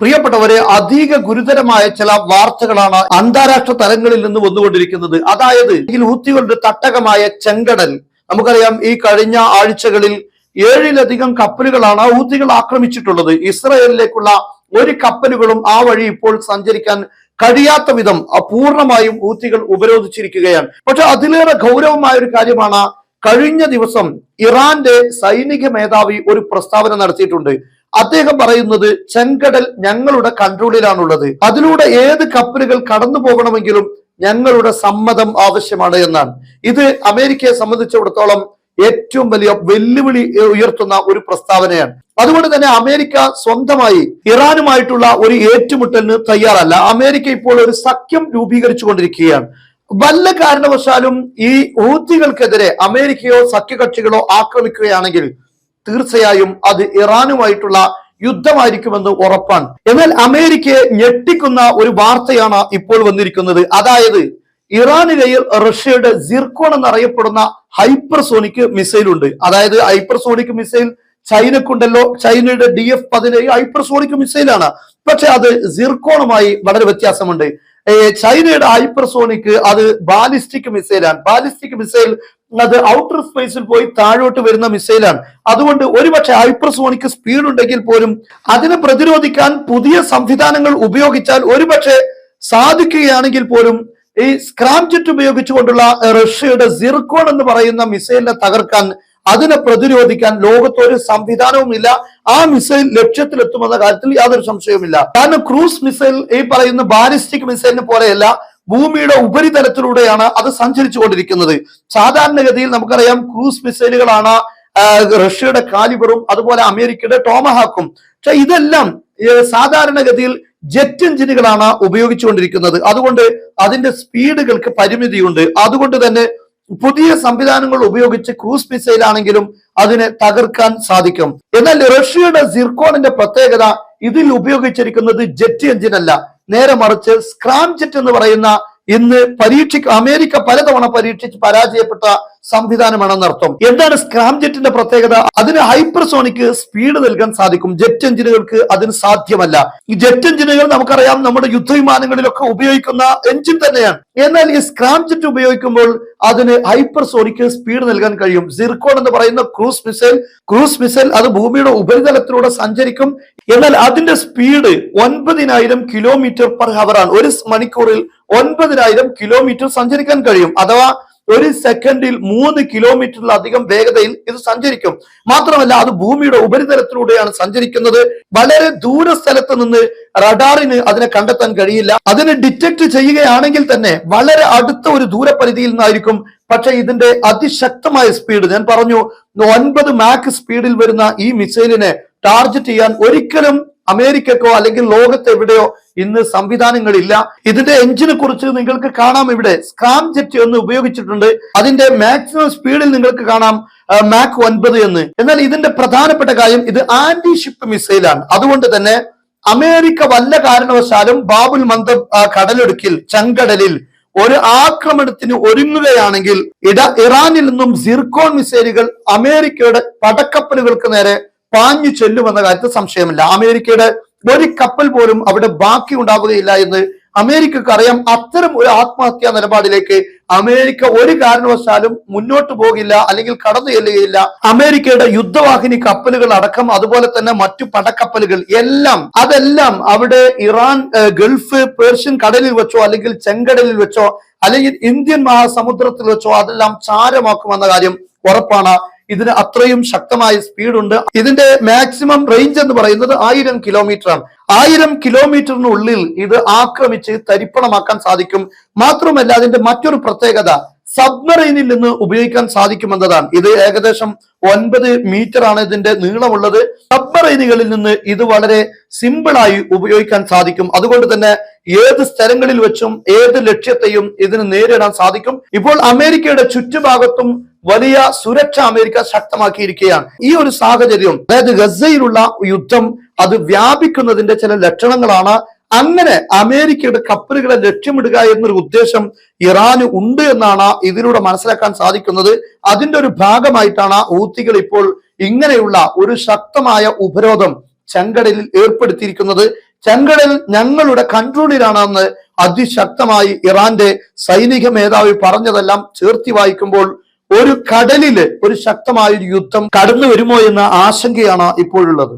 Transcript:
പ്രിയപ്പെട്ടവരെ അധിക ഗുരുതരമായ ചില വാർത്തകളാണ് അന്താരാഷ്ട്ര തലങ്ങളിൽ നിന്ന് വന്നുകൊണ്ടിരിക്കുന്നത്. അതായത് ഈ ഹൂത്തികളുടെ തട്ടകമായ ചെങ്കടൽ. നമുക്കറിയാം ഈ കഴിഞ്ഞ ആഴ്ചകളിൽ ഏഴിലധികം കപ്പലുകളാണ് ഹൂത്തികൾ ആക്രമിച്ചിട്ടുള്ളത്. ഇസ്രയേലിലേക്കുള്ള ഒരു കപ്പലുകളും ആ വഴി ഇപ്പോൾ സഞ്ചരിക്കാൻ കഴിയാത്ത വിധം പൂർണമായും ഹൂത്തികൾ ഉപരോധിച്ചിരിക്കുകയാണ്. പക്ഷെ അതിലേറെ ഗൗരവമായ ഒരു കാര്യമാണ് കഴിഞ്ഞ ദിവസം ഇറാന്റെ സൈനിക മേധാവി ഒരു പ്രസ്താവന നടത്തിയിട്ടുണ്ട്. അദ്ദേഹം പറയുന്നത് ചെങ്കടൽ ഞങ്ങളുടെ കൺട്രോളിലാണുള്ളത്. അതിലൂടെ ഏത് കപ്പലുകൾ കടന്നു പോകണമെങ്കിലും ഞങ്ങളുടെ സമ്മതം ആവശ്യമാണ് എന്നാണ്. ഇത് അമേരിക്കയെ സംബന്ധിച്ചിടത്തോളം ഏറ്റവും വലിയ വെല്ലുവിളി ഉയർത്തുന്ന ഒരു പ്രസ്താവനയാണ്. അതുകൊണ്ട് തന്നെ അമേരിക്ക സ്വന്തമായി ഇറാനുമായിട്ടുള്ള ഒരു ഏറ്റുമുട്ടലിന് തയ്യാറല്ല. അമേരിക്ക ഇപ്പോൾ ഒരു സഖ്യം രൂപീകരിച്ചു കൊണ്ടിരിക്കുകയാണ് വല്ല കാരണവശാലും ഈ ഊത്തികൾക്കെതിരെ അമേരിക്കയോ സഖ്യകക്ഷികളോ ആക്രമിക്കുകയാണെങ്കിൽ തീർച്ചയായും അത് ഇറാനുമായിട്ടുള്ള യുദ്ധമായിരിക്കുമെന്ന് ഉറപ്പാണ്. എന്നാൽ അമേരിക്കയെ ഞെട്ടിക്കുന്ന ഒരു വാർത്തയാണ് ഇപ്പോൾ വന്നിരിക്കുന്നത്. അതായത് ഇറാനിലെയിൽ റഷ്യയുടെ സിർക്കോൺ എന്നറിയപ്പെടുന്ന ഹൈപ്പർസോണിക് മിസൈൽ ഉണ്ട് അതായത് ഹൈപ്പർസോണിക് മിസൈൽ ചൈനക്കുണ്ടല്ലോ ചൈനയുടെ ഡി എഫ് പതിനേഴ് ഹൈപ്പർസോണിക് മിസൈലാണ്. പക്ഷെ അത് സിർക്കോണുമായി വളരെ വ്യത്യാസമുണ്ട്. ചൈനയുടെ ഹൈപ്പർസോണിക് അത് ബാലിസ്റ്റിക് മിസൈലാണ് ബാലിസ്റ്റിക് മിസൈൽ അത് ഔട്ടർ സ്പേസിൽ പോയി താഴോട്ട് വരുന്ന മിസൈലാണ് അതുകൊണ്ട് ഒരുപക്ഷെ ഹൈപ്പർസോണിക് സ്പീഡ് ഉണ്ടെങ്കിൽ പോലും അതിനെ പ്രതിരോധിക്കാൻ പുതിയ സംവിധാനങ്ങൾ ഉപയോഗിച്ചാൽ ഒരുപക്ഷെ സാധിക്കുകയാണെങ്കിൽ പോലും ഈ സ്ക്രാം ജെറ്റ് ഉപയോഗിച്ചുകൊണ്ടുള്ള റഷ്യയുടെ സിർക്കോൺ എന്ന് പറയുന്ന മിസൈലിനെ തകർക്കാൻ അതിനെ പ്രതിരോധിക്കാൻ ലോകത്തൊരു സംവിധാനവുമില്ല ആ മിസൈൽ ലക്ഷ്യത്തിലെത്തുമെന്ന കാര്യത്തിൽ യാതൊരു സംശയവുമില്ല. കാരണം ക്രൂസ് മിസൈൽ ഈ പറയുന്ന ബാലിസ്റ്റിക് മിസൈലിന് പോലെയല്ല ഭൂമിയുടെ ഉപരിതലത്തിലൂടെയാണ് അത് സഞ്ചരിച്ചു കൊണ്ടിരിക്കുന്നത് സാധാരണഗതിയിൽ നമുക്കറിയാം ക്രൂസ് മിസൈലുകളാണ് റഷ്യയുടെ കാലിബറും അതുപോലെ അമേരിക്കയുടെ ടോമഹാക്കും. പക്ഷെ ഇതെല്ലാം സാധാരണഗതിയിൽ ജെറ്റ് എഞ്ചിനുകളാണ് ഉപയോഗിച്ചുകൊണ്ടിരിക്കുന്നത്. അതുകൊണ്ട് അതിന്റെ സ്പീഡുകൾക്ക് പരിമിതിയുണ്ട്. അതുകൊണ്ട് തന്നെ പുതിയ സംവിധാനങ്ങൾ ഉപയോഗിച്ച് ക്രൂസ് മിസൈൽ ആണെങ്കിലും അതിനെ തകർക്കാൻ സാധിക്കും. എന്നാൽ റഷ്യയുടെ സിർക്കോണിന്റെ പ്രത്യേകത ഇതിൽ ഉപയോഗിച്ചിരിക്കുന്നത് ജെറ്റ് എഞ്ചിൻ അല്ല നേരെ മറിച്ച് സ്ക്രാം ജെറ്റ് എന്ന് പറയുന്ന ഇന്ന് പരീക്ഷ അമേരിക്ക പലതവണ പരീക്ഷിച്ച് പരാജയപ്പെട്ട സംവിധാനമാണെന്നർത്ഥം എന്താണ് സ്ക്രാം ജെറ്റിന്റെ പ്രത്യേകത? അതിന് ഹൈപ്പർസോണിക് സ്പീഡ് നൽകാൻ സാധിക്കും. ജെറ്റ് എഞ്ചിനുകൾക്ക് അതിന് സാധ്യമല്ല. ഈ ജെറ്റ് എഞ്ചിനുകൾ നമുക്കറിയാം നമ്മുടെ യുദ്ധവിമാനങ്ങളിലൊക്കെ ഉപയോഗിക്കുന്ന എഞ്ചിൻ തന്നെയാണ്. എന്നാൽ ഈ സ്ക്രാം ജെറ്റ് ഉപയോഗിക്കുമ്പോൾ അതിന് ഹൈപ്പർസോണിക് സ്പീഡ് നൽകാൻ കഴിയും. സിർക്കോൺ എന്ന് പറയുന്ന ക്രൂസ് മിസൈൽ ക്രൂസ് മിസൈൽ അത് ഭൂമിയുടെ ഉപരിതലത്തിലൂടെ സഞ്ചരിക്കും. എന്നാൽ അതിന്റെ സ്പീഡ് ഒൻപതിനായിരം കിലോമീറ്റർ പെർ ആണ്. ഒരു മണിക്കൂറിൽ ഒൻപതിനായിരം കിലോമീറ്റർ സഞ്ചരിക്കാൻ കഴിയും. അഥവാ ഒരു സെക്കൻഡിൽ മൂന്ന് കിലോമീറ്ററിലധികം വേഗതയിൽ ഇത് സഞ്ചരിക്കും. മാത്രമല്ല അത് ഭൂമിയുടെ ഉപരിതലത്തിലൂടെയാണ് സഞ്ചരിക്കുന്നത്. വളരെ ദൂര സ്ഥലത്ത് നിന്ന് റഡാറിന് അതിനെ കണ്ടെത്താൻ കഴിയില്ല. അതിനെ ഡിറ്റക്ട് ചെയ്യുകയാണെങ്കിൽ തന്നെ വളരെ അടുത്ത ഒരു ദൂരപരിധിയിൽ നിന്നായിരിക്കും. പക്ഷെ ഇതിന്റെ അതിശക്തമായ സ്പീഡ് ഞാൻ പറഞ്ഞു ഒൻപത് മാക്സ് സ്പീഡിൽ വരുന്ന ഈ മിസൈലിനെ ടാർജറ്റ് ചെയ്യാൻ ഒരിക്കലും അമേരിക്കക്കോ അല്ലെങ്കിൽ ലോകത്ത് എവിടെയോ ഇന്ന് സംവിധാനങ്ങളില്ല. ഇതിന്റെ എഞ്ചിനെ കുറിച്ച് നിങ്ങൾക്ക് കാണാം ഇവിടെ. സ്ക്രാം ജെറ്റ് എന്ന് ഉപയോഗിച്ചിട്ടുണ്ട്. അതിന്റെ മാക്സിമം സ്പീഡിൽ നിങ്ങൾക്ക് കാണാം മാക് ഒൻപത് എന്ന്. എന്നാൽ ഇതിന്റെ പ്രധാനപ്പെട്ട കാര്യം ഇത് ആന്റി ഷിപ്പ് മിസൈലാണ് അതുകൊണ്ട് തന്നെ അമേരിക്ക വല്ല കാരണവശാലും ബാബുൽ മന്ദ കടലൊടുക്കിൽ ചങ്കടലിൽ ഒരു ആക്രമണത്തിന് ഒരുങ്ങുകയാണെങ്കിൽ ഇട ഇറാനിൽ നിന്നും സിർക്കോൺ മിസൈലുകൾ അമേരിക്കയുടെ പടക്കപ്പലുകൾക്ക് നേരെ പാഞ്ഞു ചെല്ലുമെന്ന കാര്യത്തിൽ സംശയമില്ല. അമേരിക്കയുടെ ഒരു കപ്പൽ പോലും അവിടെ ബാക്കി ഉണ്ടാവുകയില്ല എന്ന് അമേരിക്കക്ക് അറിയാം. അത്തരം ഒരു ആത്മഹത്യാ നിലപാടിലേക്ക് അമേരിക്ക ഒരു കാരണവശാലും മുന്നോട്ട് പോകില്ല അല്ലെങ്കിൽ കടന്നു ചെല്ലുകയില്ല. അമേരിക്കയുടെ യുദ്ധവാഹിനി കപ്പലുകൾ അടക്കം അതുപോലെ തന്നെ മറ്റു പടക്കപ്പലുകൾ എല്ലാം അതെല്ലാം അവിടെ ഇറാൻ ഗൾഫ് പേർഷ്യൻ കടലിൽ വെച്ചോ അല്ലെങ്കിൽ ചെങ്കടലിൽ വെച്ചോ അല്ലെങ്കിൽ ഇന്ത്യൻ മഹാസമുദ്രത്തിൽ വെച്ചോ അതെല്ലാം ചാരമാക്കുമെന്ന കാര്യം ഉറപ്പാണ്. ഇതിന് അത്രയും ശക്തമായ സ്പീഡ് ഉണ്ട് ഇതിന്റെ മാക്സിമം റേഞ്ച് എന്ന് പറയുന്നത് ആയിരം കിലോമീറ്റർ ആണ്. ആയിരം കിലോമീറ്ററിനുള്ളിൽ ഇത് ആക്രമിച്ച് തരിപ്പണമാക്കാൻ സാധിക്കും. മാത്രമല്ല അതിന്റെ മറ്റൊരു പ്രത്യേകത സബ്മറൈനിൽ നിന്ന് ഉപയോഗിക്കാൻ സാധിക്കുമെന്നതാണ്. ഇത് ഏകദേശം ഒൻപത് മീറ്റർ ആണ് ഇതിന്റെ നീളമുള്ളത്. സബ്മറൈനുകളിൽ നിന്ന് ഇത് വളരെ സിമ്പിളായി ഉപയോഗിക്കാൻ സാധിക്കും. അതുകൊണ്ട് തന്നെ ഏത് സ്ഥലങ്ങളിൽ വെച്ചും ഏത് ലക്ഷ്യത്തെയും ഇതിന് നേരിടാൻ സാധിക്കും. ഇപ്പോൾ അമേരിക്കയുടെ ചുറ്റുഭാഗത്തും വലിയ സുരക്ഷ അമേരിക്ക ശക്തമാക്കിയിരിക്കുകയാണ്. ഈ ഒരു സാഹചര്യം അതായത് ഗസയിലുള്ള യുദ്ധം അത് വ്യാപിക്കുന്നതിന്റെ ചില ലക്ഷണങ്ങളാണ്. അങ്ങനെ അമേരിക്കയുടെ കപ്പലുകളെ ലക്ഷ്യമിടുക എന്നൊരു ഉദ്ദേശം ഇറാന് ഉണ്ട് എന്നാണ് ഇതിലൂടെ മനസ്സിലാക്കാൻ സാധിക്കുന്നത്. അതിന്റെ ഒരു ഭാഗമായിട്ടാണ് ഊത്തികൾ ഇപ്പോൾ ഇങ്ങനെയുള്ള ഒരു ശക്തമായ ഉപരോധം ചെങ്കടലിൽ ഏർപ്പെടുത്തിയിരിക്കുന്നത്. ചെങ്കടൽ ഞങ്ങളുടെ കൺട്രോളിലാണെന്ന് അതിശക്തമായി ഇറാന്റെ സൈനിക മേധാവി പറഞ്ഞതെല്ലാം ചേർത്തി വായിക്കുമ്പോൾ ഒരു കടലിൽ ഒരു ശക്തമായ ഒരു യുദ്ധം കടന്നു വരുമോ എന്ന ആശങ്കയാണ് ഇപ്പോഴുള്ളത്.